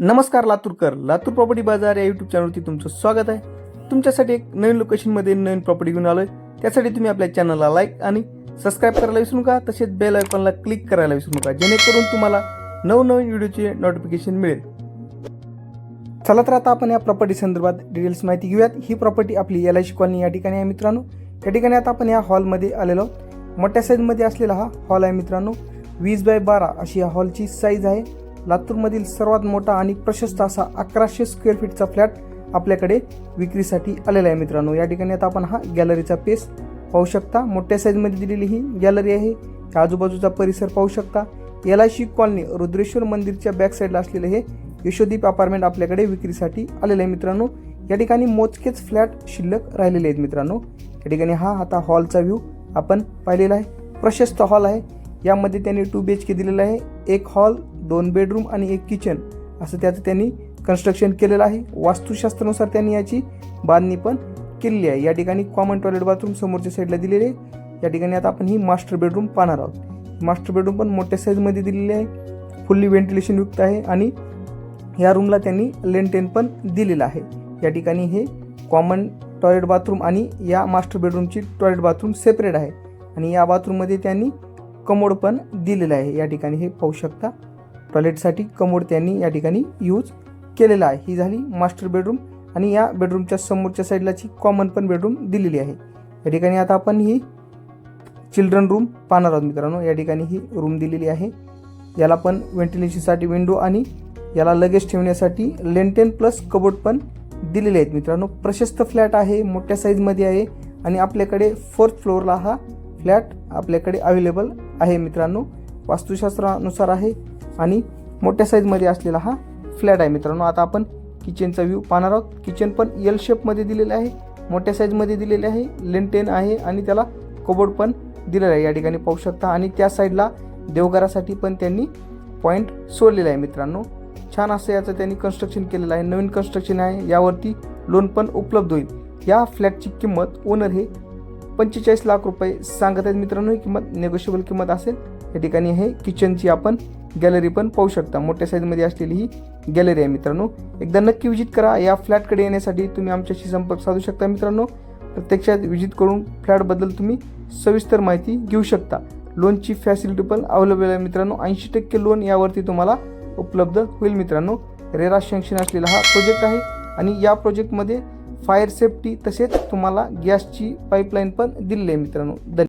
नमस्कार लातूरकर लातूर प्रॉपर्टी बाजार या यूट्यूब चॅनलवरती तुमचं स्वागत आहे. तुमच्यासाठी एक नवीन लोकेशनमध्ये नवीन प्रॉपर्टी घेऊन आलोय. त्यासाठी तुम्ही आपल्या चॅनलला लाईक आणि सबस्क्राईब करायला विसरू नका. तसेच बेल आयकॉनला क्लिक करायला विसरू नका. जेणेकरून तुम्हाला नवनवीन व्हिडिओचे नोटिफिकेशन मिळेल. चला तर आता आपण या प्रॉपर्टी संदर्भात डिटेल्स माहिती घेऊयात. ही प्रॉपर्टी आपली एल आय सी कॉलनी या ठिकाणी आहे मित्रांनो. या ठिकाणी आता आपण या हॉलमध्ये आलेलो आहोत. मोठ्या साईजमध्ये असलेला हा हॉल आहे मित्रांनो. वीस बाय बारा अशी या हॉलची साईज आहे. लातूरमधील सर्वात मोठा आणि प्रशस्त असा अकराशे स्क्वेअर फीटचा फ्लॅट आपल्याकडे विक्रीसाठी आलेला आहे मित्रांनो. या ठिकाणी आता आपण हा गॅलरीचा पेस पाहू शकता. मोठ्या साईजमध्ये दिलेली ही गॅलरी आहे. या आजूबाजूचा परिसर पाहू शकता. L I C colony Rudreshwar मंदिरच्या बॅक साईडला असलेले हे यशोदीप अपार्टमेंट आपल्याकडे विक्रीसाठी आलेलं आहे मित्रांनो. या ठिकाणी मोजकेच फ्लॅट शिल्लक राहिलेले आहेत मित्रांनो. या ठिकाणी हा आता हॉलचा व्ह्यू आपण पाहिलेला आहे. प्रशस्त हॉल आहे. यामध्ये त्यांनी टू बी एच के दिलेला आहे. एक हॉल दोन बेडरूम आणि एक किचन असं त्याचं त्यांनी कन्स्ट्रक्शन केलेलं आहे. वास्तुशास्त्रानुसार त्यांनी याची बांधणी पण केलेली आहे. या ठिकाणी कॉमन टॉयलेट बाथरूम समोरच्या साईडला दिलेले आहे. या ठिकाणी आता आपण ही मास्टर बेडरूम पाहणार आहोत. मास्टर बेडरूम पण मोठ्या साईजमध्ये दिलेली आहे. फुल्ली व्हेंटिलेशन युक्त आहे आणि या रूमला त्यांनी लेंटेन पण दिलेलं आहे. या ठिकाणी हे कॉमन टॉयलेट बाथरूम आणि या मास्टर बेडरूमची टॉयलेट बाथरूम सेपरेट आहे. आणि या बाथरूममध्ये त्यांनी कमोड पण दिलेलं आहे. या ठिकाणी हे पाहू शकता टॉयलेटसाठी कमोड त्यांनी या ठिकाणी यूज केलेला आहे. ही झाली मास्टर बेडरूम आणि या बेडरूमच्या समोरच्या साईडलाची कॉमन पण बेडरूम दिलेली आहे. या ठिकाणी आता आपण ही चिल्ड्रन रूम पाहणार आहोत मित्रांनो. या ठिकाणी ही रूम दिलेली आहे. याला पण व्हेंटिलेशनसाठी विंडो आणि याला लगेच ठेवण्यासाठी लेंटेन प्लस कबोर्ड पण दिलेले आहेत मित्रांनो. प्रशस्त फ्लॅट आहे मोठ्या साईजमध्ये आहे आणि आपल्याकडे फोर्थ फ्लोअरला हा फ्लॅट आपल्याकडे अवेलेबल आहे मित्रांनो. वास्तुशास्त्रानुसार आहे. आणि मोठ्या साईजमध्ये असलेला हा फ्लॅट आहे मित्रांनो. आता आपण किचनचा व्ह्यू पाहणार आहोत. किचन पण एल शेपमध्ये दिलेलं आहे. मोठ्या साईजमध्ये दिलेले आहे. लेंटेन आहे आणि त्याला कबोर्ड पण दिलेलं आहे. या ठिकाणी पाहू शकता. आणि त्या साईडला देवघरासाठी पण त्यांनी पॉईंट सोडलेला आहे मित्रांनो. छान असं याचं त्यांनी कन्स्ट्रक्शन केलेलं आहे. नवीन कन्स्ट्रक्शन आहे. यावरती लोन पण उपलब्ध होईल. या फ्लॅटची किंमत ओनर हे पंचेचाळीस लाख रुपये सांगत आहेत मित्रांनो. ही किंमत नेगोशिएबल किंमत असेल. या ठिकाणी हे किचनची आपण गॅलरी पण पाहू शकता. मोठ्या साईजमध्ये असलेली ही गॅलरी आहे मित्रांनो. एकदा नक्की विजिट करा. या फ्लॅटकडे येण्यासाठी तुम्ही आमच्याशी संपर्क साधू शकता मित्रांनो. प्रत्यक्षात विजिट करून फ्लॅटबद्दल तुम्ही सविस्तर माहिती घेऊ शकता. लोनची फॅसिलिटी पण अवेलेबल आहे मित्रांनो. ऐंशी टक्के लोन यावरती तुम्हाला उपलब्ध होईल मित्रांनो. रेरा शँक्शन असलेला हा प्रोजेक्ट आहे आणि या प्रोजेक्टमध्ये फायर सेफ्टी तसेच तुम्हाला गॅसची पाईपलाईन पण दिलेली आहे मित्रांनो. धन्यवाद.